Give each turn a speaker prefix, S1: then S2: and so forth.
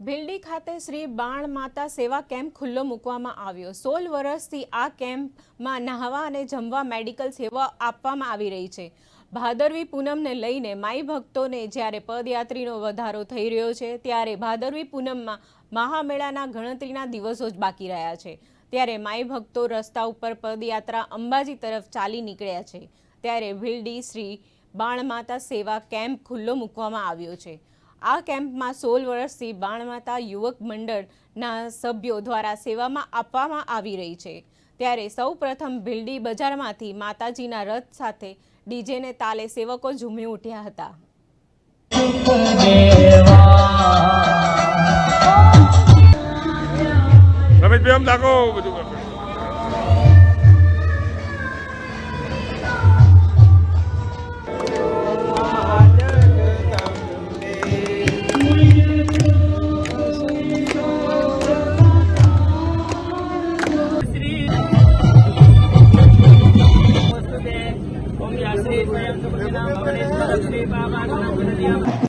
S1: ભીલડી ખાતે શ્રી બાણ માતા સેવા કેમ્પ ખુલ્લો મૂકવામાં આવ્યો. સોળ વર્ષથી આ કેમ્પમાં નહાવા અને જમવા મેડિકલ સેવા આપવામાં આવી રહી છે. ભાદરવી પૂનમને લઈને માઈ ભક્તોને જ્યારે પદયાત્રીનો વધારો થઈ રહ્યો છે, ત્યારે ભાદરવી પૂનમમાં મહામેળાના ગણતરીના દિવસો જ બાકી રહ્યા છે. ત્યારે માઈ ભક્તો રસ્તા ઉપર પદયાત્રા અંબાજી તરફ ચાલી નીકળ્યા છે. ત્યારે ભીલડી શ્રી બાણમાતા સેવા કેમ્પ ખુલ્લો મૂકવામાં આવ્યો છે. આ કેમ્પમાં સોળ વર્ષથી બાણમાતા યુવક મંડળના સભ્યો દ્વારા સેવામાં આપવામાં આવી રહી છે. ત્યારે સૌ પ્રથમ ભીલડી બજારમાંથી માતાજીના રથ સાથે ડીજેને તાલે સેવકો ઝૂમી ઉઠ્યા હતા.
S2: રમેશભાઈ આમ લાગો બધું.
S3: శ్రీ బాబా